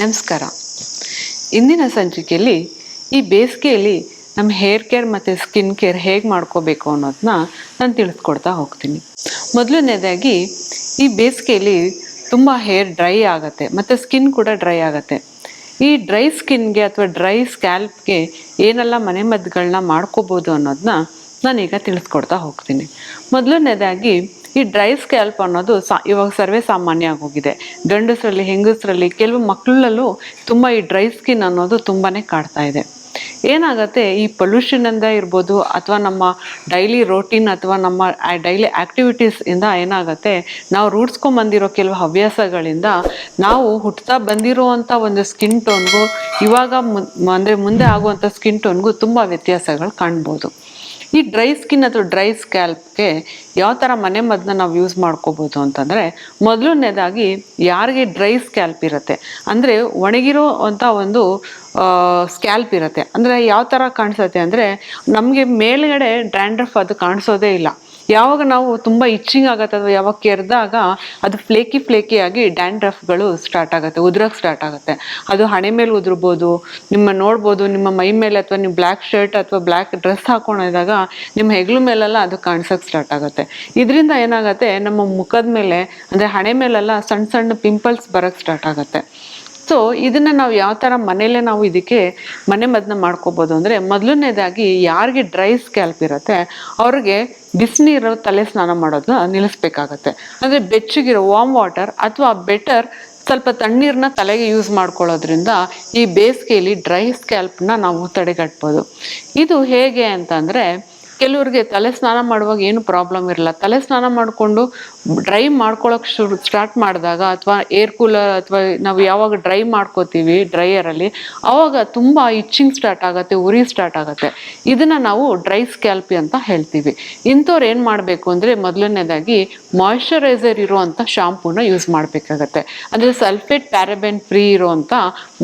ನಮಸ್ಕಾರ. ಇಂದಿನ ಸಂಚಿಕೆಯಲ್ಲಿ ಈ ಬೇಸಿಗೆಯಲ್ಲಿ ನಮ್ಮ ಹೇರ್ ಕೇರ್ ಮತ್ತು ಸ್ಕಿನ್ ಕೇರ್ ಹೇಗೆ ಮಾಡ್ಕೋಬೇಕು ಅನ್ನೋದನ್ನ ನಾನು ತಿಳಿಸ್ಕೊಡ್ತಾ ಹೋಗ್ತೀನಿ. ಮೊದಲನೇದಾಗಿ ಈ ಬೇಸಿಗೆಯಲ್ಲಿ ತುಂಬ ಹೇರ್ ಡ್ರೈ ಆಗುತ್ತೆ, ಮತ್ತು ಸ್ಕಿನ್ ಕೂಡ ಡ್ರೈ ಆಗುತ್ತೆ. ಈ ಡ್ರೈ ಸ್ಕಿನ್ಗೆ ಅಥವಾ ಡ್ರೈ ಸ್ಕ್ಯಾಲ್ಪ್ಗೆ ಏನೆಲ್ಲ ಮನೆಮದ್ದುಗಳನ್ನ ಮಾಡ್ಕೋಬೋದು ಅನ್ನೋದನ್ನ ನಾನೀಗ ತಿಳಿಸ್ಕೊಡ್ತಾ ಹೋಗ್ತೀನಿ. ಮೊದಲನೇದಾಗಿ ಈ ಡ್ರೈ ಸ್ಕ್ಯಾಲ್ಪ್ ಅನ್ನೋದು ಸಾ, ಇವಾಗ ಸರ್ವೇ ಸಾಮಾನ್ಯ ಆಗೋಗಿದೆ. ಗಂಡಸರಲ್ಲಿ, ಹೆಂಗಸರಲ್ಲಿ, ಕೆಲವು ಮಕ್ಕಳಲ್ಲೂ ತುಂಬ ಈ ಡ್ರೈ ಸ್ಕಿನ್ ಅನ್ನೋದು ತುಂಬಾ ಕಾಡ್ತಾ ಇದೆ. ಏನಾಗುತ್ತೆ, ಈ ಪೊಲ್ಯೂಷನ್ ಪೊಲ್ಯೂಷನಿಂದ ಇರ್ಬೋದು ಅಥವಾ ನಮ್ಮ ಡೈಲಿ ರೋಟೀನ್ ಅಥವಾ ನಮ್ಮ ಡೈಲಿ ಆ್ಯಕ್ಟಿವಿಟೀಸ್ ಇಂದ ಏನಾಗುತ್ತೆ, ನಾವು ರೂಢ್ಸ್ಕೊಂಬಂದಿರೋ ಕೆಲವು ಹವ್ಯಾಸಗಳಿಂದ ನಾವು ಹುಟ್ತಾ ಬಂದಿರುವಂಥ ಒಂದು ಸ್ಕಿನ್ ಟೋನ್ಗೂ ಇವಾಗ ಮು, ಅಂದರೆ ಮುಂದೆ ಆಗುವಂಥ ಸ್ಕಿನ್ ಟೋನ್ಗೂ ತುಂಬ ವ್ಯತ್ಯಾಸಗಳು ಕಾಣ್ಬೋದು. ಈ ಡ್ರೈ ಸ್ಕಿನ್ ಅಥವಾ ಡ್ರೈ ಸ್ಕ್ಯಾಲ್ಪ್ಗೆ ಯಾವ ಥರ ಮನೆ ಮದ್ದನ್ನ ನಾವು ಯೂಸ್ ಮಾಡ್ಕೋಬೋದು ಅಂತಂದರೆ ಮೊದಲನೇದಾಗಿ ಯಾರಿಗೆ ಡ್ರೈ ಸ್ಕ್ಯಾಲ್ಪ್ ಇರುತ್ತೆ? ಅಂದರೆ ಒಣಗಿರೋ ಅಂಥ ಒಂದು ಸ್ಕ್ಯಾಲ್ಪ್ ಇರುತ್ತೆ. ಅಂದರೆ ಯಾವ ಥರ ಕಾಣಿಸುತ್ತೆ ಅಂದರೆ ನಮಗೆ ಮೇಲ್ಗಡೆ ಡ್ರ್ಯಾಂಡ್ರಫ್ ಅದು ಕಾಣಿಸೋದೇ ಇಲ್ಲ. ಯಾವಾಗ ನಾವು ತುಂಬ ಇಚ್ಚಿಂಗ್ ಆಗುತ್ತೆ ಅಥವಾ ಯಾವಾಗ ಕೆರೆದಾಗ ಅದು ಫ್ಲೇಕಿ ಫ್ಲೇಕಿ ಆಗಿ ಡ್ಯಾಂಡ್ರಫ್ಗಳು ಸ್ಟಾರ್ಟ್ ಆಗುತ್ತೆ, ಉದ್ರಕ್ ಸ್ಟಾರ್ಟ್ ಆಗುತ್ತೆ. ಅದು ಹಣೆ ಮೇಲೆ ಉದುರ್ಬೋದು, ನಿಮ್ಮ ನೋಡ್ಬೋದು, ನಿಮ್ಮ ಮೈ ಮೇಲೆ ಅಥವಾ ನೀವು ಬ್ಲ್ಯಾಕ್ ಶರ್ಟ್ ಅಥವಾ ಬ್ಲ್ಯಾಕ್ ಡ್ರೆಸ್ ಹಾಕೊಂಡಿದಾಗ ನಿಮ್ಮ ಹೆಗ್ಲು ಮೇಲೆಲ್ಲ ಅದು ಕಾಣಿಸೋಕೆ ಸ್ಟಾರ್ಟ್ ಆಗುತ್ತೆ. ಇದರಿಂದ ಏನಾಗುತ್ತೆ, ನಮ್ಮ ಮುಖದ ಮೇಲೆ, ಅಂದರೆ ಹಣೆ ಮೇಲೆಲ್ಲ ಸಣ್ಣ ಸಣ್ಣ ಪಿಂಪಲ್ಸ್ ಬರೋಕ್ಕೆ ಸ್ಟಾರ್ಟ್ ಆಗುತ್ತೆ. ಸೊ ಇದನ್ನ ನಾವು ಯಾವ ಥರ ಮನೆಯಲ್ಲೇ ನಾವು ಇದಕ್ಕೆ ಮನೆ ಮದ್ದನ್ನ ಮಾಡ್ಕೋಬೋದು ಅಂದರೆ ಮೊದಲನೇದಾಗಿ ಯಾರಿಗೆ ಡ್ರೈ ಸ್ಕ್ಯಾಲ್ಪ್ ಇರುತ್ತೆ, ಅವ್ರಿಗೆ ಬಿಸಿನೀರು ತಲೆ ಸ್ನಾನ ಮಾಡೋದನ್ನ ನಿಲ್ಲಿಸ್ಬೇಕಾಗತ್ತೆ. ಅಂದರೆ ಬೆಚ್ಚಗಿರೋ ವಾಮ್ ವಾಟರ್ ಅಥವಾ ಬೆಟರ್ ಸ್ವಲ್ಪ ತಣ್ಣೀರನ್ನ ತಲೆಗೆ ಯೂಸ್ ಮಾಡ್ಕೊಳ್ಳೋದ್ರಿಂದ ಈ ಬೇಸಿಗೆಯಲ್ಲಿ ಡ್ರೈ ಸ್ಕ್ಯಾಲ್ಪ್ನ ನಾವು ತಡೆಗಟ್ಬೋದು. ಇದು ಹೇಗೆ ಅಂತಂದರೆ ಕೆಲವ್ರಿಗೆ ತಲೆ ಸ್ನಾನ ಮಾಡುವಾಗ ಏನು ಪ್ರಾಬ್ಲಮ್ ಇರಲ್ಲ. ತಲೆ ಸ್ನಾನ ಮಾಡಿಕೊಂಡು ಡ್ರೈ ಮಾಡ್ಕೊಳಕ್ ಶುರು ಸ್ಟಾರ್ಟ್ ಮಾಡಿದಾಗ ಅಥವಾ ಏರ್ ಕೂಲರ್ ಅಥವಾ ನಾವು ಯಾವಾಗ ಡ್ರೈ ಮಾಡ್ಕೋತೀವಿ ಡ್ರೈಯರಲ್ಲಿ ಅವಾಗ ತುಂಬ ಇಚ್ಚಿಂಗ್ ಸ್ಟಾರ್ಟ್ ಆಗುತ್ತೆ, ಉರಿ ಸ್ಟಾರ್ಟ್ ಆಗುತ್ತೆ. ಇದನ್ನು ನಾವು ಡ್ರೈ ಸ್ಕ್ಯಾಲ್ಪಿ ಅಂತ ಹೇಳ್ತೀವಿ. ಇಂಥವ್ರು ಏನು ಮಾಡಬೇಕು ಅಂದರೆ ಮೊದಲನೇದಾಗಿ ಮಾಯ್ಶ್ಚರೈಸರ್ ಇರುವಂಥ ಶಾಂಪೂನ ಯೂಸ್ ಮಾಡಬೇಕಾಗತ್ತೆ. ಅಂದರೆ ಸಲ್ಫೇಟ್ ಪ್ಯಾರಬೆನ್ ಫ್ರೀ ಇರುವಂಥ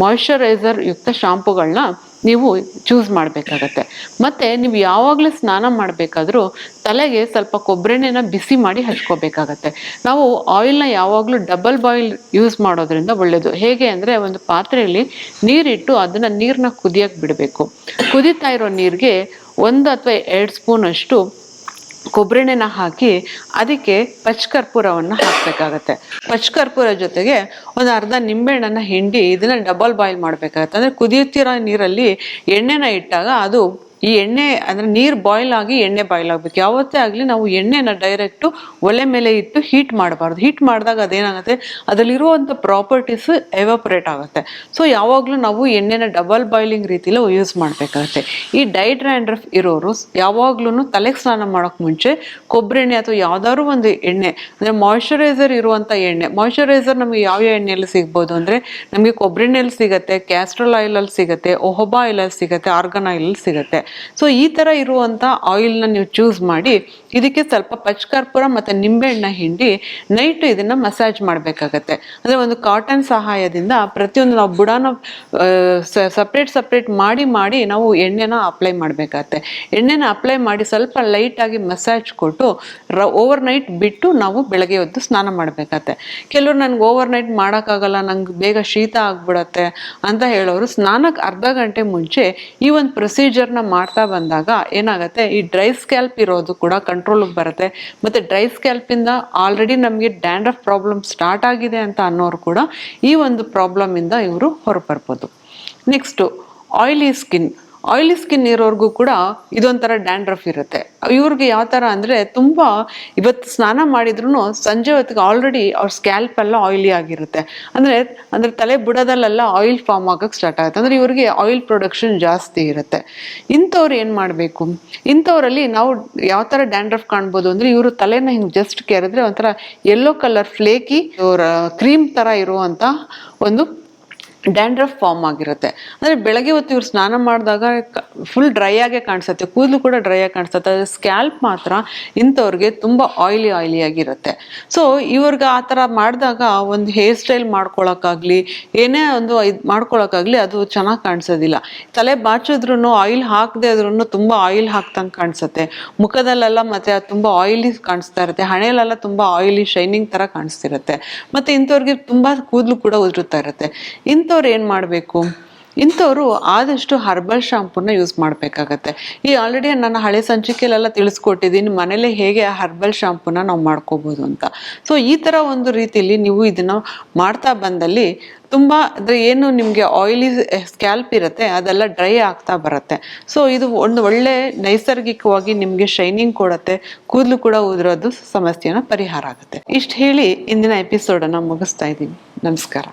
ಮಾಯ್ಶ್ಚರೈಸರ್ ಯುಕ್ತ ಶಾಂಪುಗಳನ್ನ ನೀವು ಚೂಸ್ ಮಾಡಬೇಕಾಗತ್ತೆ. ಮತ್ತು ನೀವು ಯಾವಾಗಲೂ ಸ್ನಾನ ಮಾಡಬೇಕಾದ್ರೂ ತಲೆಗೆ ಸ್ವಲ್ಪ ಕೊಬ್ಬರೆಣ್ಣೆನ ಬಿಸಿ ಮಾಡಿ ಹಚ್ಕೋಬೇಕಾಗತ್ತೆ. ನಾವು ಆಯಿಲ್ನ ಯಾವಾಗಲೂ ಡಬಲ್ ಬಾಯಿಲ್ ಯೂಸ್ ಮಾಡೋದ್ರಿಂದ ಒಳ್ಳೆಯದು ಹೇಗೆ ಅಂದರೆ ಒಂದು ಪಾತ್ರೆಯಲ್ಲಿ ನೀರಿಟ್ಟು ಅದನ್ನು ನೀರನ್ನ ಕುದಿಯಕ್ಕೆ ಬಿಡಬೇಕು. ಕುದೀತಾ ಇರೋ ನೀರಿಗೆ ಒಂದು ಅಥವಾ ಎರಡು ಸ್ಪೂನ್ ಅಷ್ಟು ಕೊಬ್ಬರೆಣ್ಣೆನ ಹಾಕಿ ಅದಕ್ಕೆ ಪಚ್ಕರ್ಪೂರವನ್ನು ಹಾಕಬೇಕಾಗತ್ತೆ. ಪಚ್ಕರ್ಪೂರ ಜೊತೆಗೆ ಒಂದು ಅರ್ಧ ನಿಂಬೆಹಣ್ಣನ್ನು ಹಿಂಡಿ ಇದನ್ನು ಡಬಲ್ ಬಾಯ್ಲ್ ಮಾಡಬೇಕಾಗತ್ತೆ. ಅಂದರೆ ಕುದಿಯುತ್ತಿರೋ ನೀರಲ್ಲಿ ಎಣ್ಣೆನ ಇಟ್ಟಾಗ ಅದು ಈ ಎಣ್ಣೆ ಅಂದರೆ ನೀರು ಬಾಯ್ಲ್ ಆಗಿ ಎಣ್ಣೆ ಬಾಯ್ಲ್ ಆಗಬೇಕು. ಯಾವತ್ತೇ ಆಗಲಿ ನಾವು ಎಣ್ಣೆನ ಡೈರೆಕ್ಟು ಒಲೆ ಮೇಲೆ ಇಟ್ಟು ಹೀಟ್ ಮಾಡಬಾರ್ದು. ಹೀಟ್ ಮಾಡಿದಾಗ ಅದೇನಾಗುತ್ತೆ? ಅದರಲ್ಲಿರುವಂಥ ಪ್ರಾಪರ್ಟೀಸ್ ಎವಾಪರೇಟ್ ಆಗುತ್ತೆ. ಸೊ ಯಾವಾಗಲೂ ನಾವು ಎಣ್ಣೆನ ಡಬಲ್ ಬಾಯ್ಲಿಂಗ್ ರೀತಿಲಿ ಯೂಸ್ ಮಾಡಬೇಕಾಗುತ್ತೆ. ಈ ಡೈಡ್ರ್ಯಾಂಡ್ರಫ್ ಇರೋರು ಯಾವಾಗ್ಲೂ ತಲೆಗೆ ಸ್ನಾನ ಮಾಡೋಕ್ಕೆ ಮುಂಚೆ ಕೊಬ್ಬರಿ ಎಣ್ಣೆ ಅಥವಾ ಯಾವ್ದಾದ್ರು ಒಂದು ಎಣ್ಣೆ, ಅಂದರೆ ಮಾಯಶ್ಚರೈಸರ್ ಇರುವಂಥ ಎಣ್ಣೆ ಮಾಯಿಶ್ಚರೈಸರ್ ನಮಗೆ ಯಾವ ಯಾವ ಎಣ್ಣೆಯಲ್ಲಿ ಸಿಗ್ಬೋದು ಅಂದರೆ ನಮಗೆ ಕೊಬ್ಬರಿ ಎಣ್ಣೆಯಲ್ಲಿ ಸಿಗುತ್ತೆ ಕ್ಯಾಸ್ಟ್ರಲ್ ಆಯಿಲಲ್ಲಿ ಸಿಗುತ್ತೆ ಒಹೊಬಾ ಆಯಿಲಲ್ಲಿ ಸಿಗುತ್ತೆ ಆರ್ಗನ್ ಆಯಿಲಲ್ಲಿ ಸಿಗುತ್ತೆ. ಸೊ ಈ ಥರ ಇರುವಂಥ ಆಯಿಲ್ನ ನೀವು ಚೂಸ್ ಮಾಡಿ, ಇದಕ್ಕೆ ಸ್ವಲ್ಪ ಪಚ್ಕರ್ಪೂರ ಮತ್ತು ನಿಂಬೆಹಣ್ಣ ಹಿಂಡಿ ನೈಟ್ ಇದನ್ನು ಮಸಾಜ್ ಮಾಡಬೇಕಾಗತ್ತೆ. ಅಂದರೆ ಒಂದು ಕಾಟನ್ ಸಹಾಯದಿಂದ ಪ್ರತಿಯೊಂದು ನಾವು ಬುಡಾನ ಸಪ್ರೇಟ್ ಸಪ್ರೇಟ್ ಮಾಡಿ ಮಾಡಿ ನಾವು ಎಣ್ಣೆನ ಅಪ್ಲೈ ಮಾಡಬೇಕಾಗತ್ತೆ. ಎಣ್ಣೆನ ಅಪ್ಲೈ ಮಾಡಿ ಸ್ವಲ್ಪ ಲೈಟಾಗಿ ಮಸಾಜ್ ಕೊಟ್ಟು, ರ ಓವರ್ ನೈಟ್ ಬಿಟ್ಟು ನಾವು ಬೆಳಗ್ಗೆ ಹೊತ್ತು ಸ್ನಾನ ಮಾಡಬೇಕಾಗತ್ತೆ. ಕೆಲವರು ನನಗೆ ಓವರ್ ನೈಟ್ ಮಾಡೋಕ್ಕಾಗಲ್ಲ, ನಂಗೆ ಬೇಗ ಶೀತ ಆಗ್ಬಿಡತ್ತೆ ಅಂತ ಹೇಳೋರು ಸ್ನಾನಕ್ಕೆ ಅರ್ಧ ಗಂಟೆ ಮುಂಚೆ ಈ ಒಂದು ಪ್ರೊಸೀಜರ್ನ ಮಾಡ್ತಾ ಬಂದಾಗ ಏನಾಗುತ್ತೆ, ಈ ಡ್ರೈ ಸ್ಕ್ಯಾಲ್ಪ್ ಇರೋದು ಕೂಡ ಕಂಟ್ರೋಲಿಗೆ ಬರುತ್ತೆ. ಮತ್ತು ಡ್ರೈ ಸ್ಕ್ಯಾಲ್ಪಿಂದ ಆಲ್ರೆಡಿ ನಮಗೆ ಡ್ಯಾಂಡ್ರಫ್ ಪ್ರಾಬ್ಲಮ್ ಸ್ಟಾರ್ಟ್ ಆಗಿದೆ ಅಂತ ಅನ್ನೋರು ಕೂಡ ಈ ಒಂದು ಪ್ರಾಬ್ಲಮಿಂದ ಇವರು ಹೊರಬರ್ಬೋದು. Next oily skin oily skin ಇರೋರ್ಗೂ ಕೂಡ ಇದೊಂಥರ ಡ್ಯಾಂಡ್ರಫ್ ಇರುತ್ತೆ. ಇವ್ರಿಗೆ ಯಾವ ಥರ ಅಂದರೆ ತುಂಬ ಇವತ್ತು ಸ್ನಾನ ಮಾಡಿದ್ರು ಸಂಜೆ ಹೊತ್ತಿಗೆ ಆಲ್ರೆಡಿ ಅವ್ರ ಸ್ಕ್ಯಾಲ್ಪ್ ಎಲ್ಲ ಆಯಿಲಿ ಆಗಿರುತ್ತೆ. ಅಂದರೆ ಅಂದರೆ ತಲೆ ಬುಡದಲ್ಲೆಲ್ಲ ಆಯಿಲ್ ಫಾರ್ಮ್ ಆಗೋಕ್ಕೆ ಸ್ಟಾರ್ಟ್ ಆಗುತ್ತೆ. ಅಂದರೆ ಇವ್ರಿಗೆ ಆಯಿಲ್ ಪ್ರೊಡಕ್ಷನ್ ಜಾಸ್ತಿ ಇರುತ್ತೆ. ಇಂಥವ್ರು ಏನು ಮಾಡಬೇಕು? ಇಂಥವರಲ್ಲಿ ನಾವು ಯಾವ ಥರ ಡ್ಯಾಂಡ್ರಫ್ ಕಾಣ್ಬೋದು ಅಂದರೆ ಇವರು ತಲೆನ ಹಿಂಗೆ ಜಸ್ಟ್ ಕೆರೆದ್ರೆ ಒಂಥರ ಯೆಲ್ಲೋ ಕಲರ್ ಫ್ಲೇಕಿ ಇವರ ಕ್ರೀಮ್ ಥರ ಇರುವಂಥ ಒಂದು ಡ್ಯಾಂಡ್ರಫ್ ಫಾರ್ಮ್ ಆಗಿರುತ್ತೆ. ಅಂದರೆ ಬೆಳಗ್ಗೆ ಹೊತ್ತು ಇವ್ರು ಸ್ನಾನ ಮಾಡಿದಾಗ ಫುಲ್ ಡ್ರೈ ಆಗೇ ಕಾಣಿಸುತ್ತೆ. ಕೂದಲು ಕೂಡ ಡ್ರೈ ಆಗಿ ಕಾಣಿಸುತ್ತೆ. ಆದರೆ ಸ್ಕ್ಯಾಲ್ಪ್ ಮಾತ್ರ ಇಂಥವ್ರಿಗೆ ತುಂಬ ಆಯಿಲಿ ಆಯಿಲಿ ಆಗಿರುತ್ತೆ. ಸೊ ಇವ್ರಿಗೆ ಆ ಥರ ಮಾಡಿದಾಗ ಒಂದು ಹೇರ್ ಸ್ಟೈಲ್ ಮಾಡ್ಕೊಳಕ್ಕಾಗಲಿ, ಏನೇ ಒಂದು ಇದು ಮಾಡ್ಕೊಳ್ಳೋಕ್ಕಾಗಲಿ ಅದು ಚೆನ್ನಾಗಿ ಕಾಣಿಸೋದಿಲ್ಲ. ತಲೆ ಬಾಚಿದ್ರು ಆಯಿಲ್ ಹಾಕದೇ ಆದ್ರೂ ತುಂಬ ಆಯಿಲ್ ಹಾಕ್ದಂಗೆ ಕಾಣಿಸುತ್ತೆ. ಮುಖದಲ್ಲೆಲ್ಲ ಮತ್ತೆ ಅದು ತುಂಬ ಆಯಿಲಿ ಕಾಣಿಸ್ತಾ ಇರುತ್ತೆ. ಹಣೆಯಲ್ಲೆಲ್ಲ ತುಂಬ ಆಯಿಲಿ ಶೈನಿಂಗ್ ಥರ ಕಾಣಿಸ್ತಿರುತ್ತೆ. ಮತ್ತು ಇಂಥವ್ರಿಗೆ ತುಂಬ ಕೂದಲು ಕೂಡ ಉದುರುತ್ತಾ ಇರುತ್ತೆ. ಇಂಥ ಇಂಥವ್ರು ಏನು ಮಾಡಬೇಕು? ಇಂಥವ್ರು ಆದಷ್ಟು ಹರ್ಬಲ್ ಶಾಂಪೂನ ಯೂಸ್ ಮಾಡಬೇಕಾಗತ್ತೆ. ಈ ಆಲ್ರೆಡಿ ನಾನು ಹಳೆ ಸಂಚಿಕೆಯಲ್ಲೆಲ್ಲ ತಿಳಿಸ್ಕೊಟ್ಟಿದ್ದೀನಿ ಮನೇಲೆ ಹೇಗೆ ಆ ಹರ್ಬಲ್ ಶಾಂಪೂನ ನಾವು ಮಾಡ್ಕೋಬೋದು ಅಂತ. ಸೊ ಈ ಥರ ಒಂದು ರೀತಿಯಲ್ಲಿ ನೀವು ಇದನ್ನು ಮಾಡ್ತಾ ಬಂದಲ್ಲಿ ತುಂಬ, ಅಂದರೆ ಏನು ನಿಮಗೆ ಆಯಿಲಿ ಸ್ಕ್ಯಾಲ್ಪ್ ಇರುತ್ತೆ, ಅದೆಲ್ಲ ಡ್ರೈ ಆಗ್ತಾ ಬರುತ್ತೆ. ಸೊ ಇದು ಒಂದು ಒಳ್ಳೆ ನೈಸರ್ಗಿಕವಾಗಿ ನಿಮಗೆ ಶೈನಿಂಗ್ ಕೊಡುತ್ತೆ, ಕೂದಲು ಕೂಡ ಉದುರೋದು ಸಮಸ್ಯೆನ ಪರಿಹಾರ ಆಗುತ್ತೆ. ಇಷ್ಟು ಹೇಳಿ ಇಂದಿನ ಎಪಿಸೋಡನ್ನು ಮುಗಿಸ್ತಾ ಇದ್ದೀನಿ. ನಮಸ್ಕಾರ.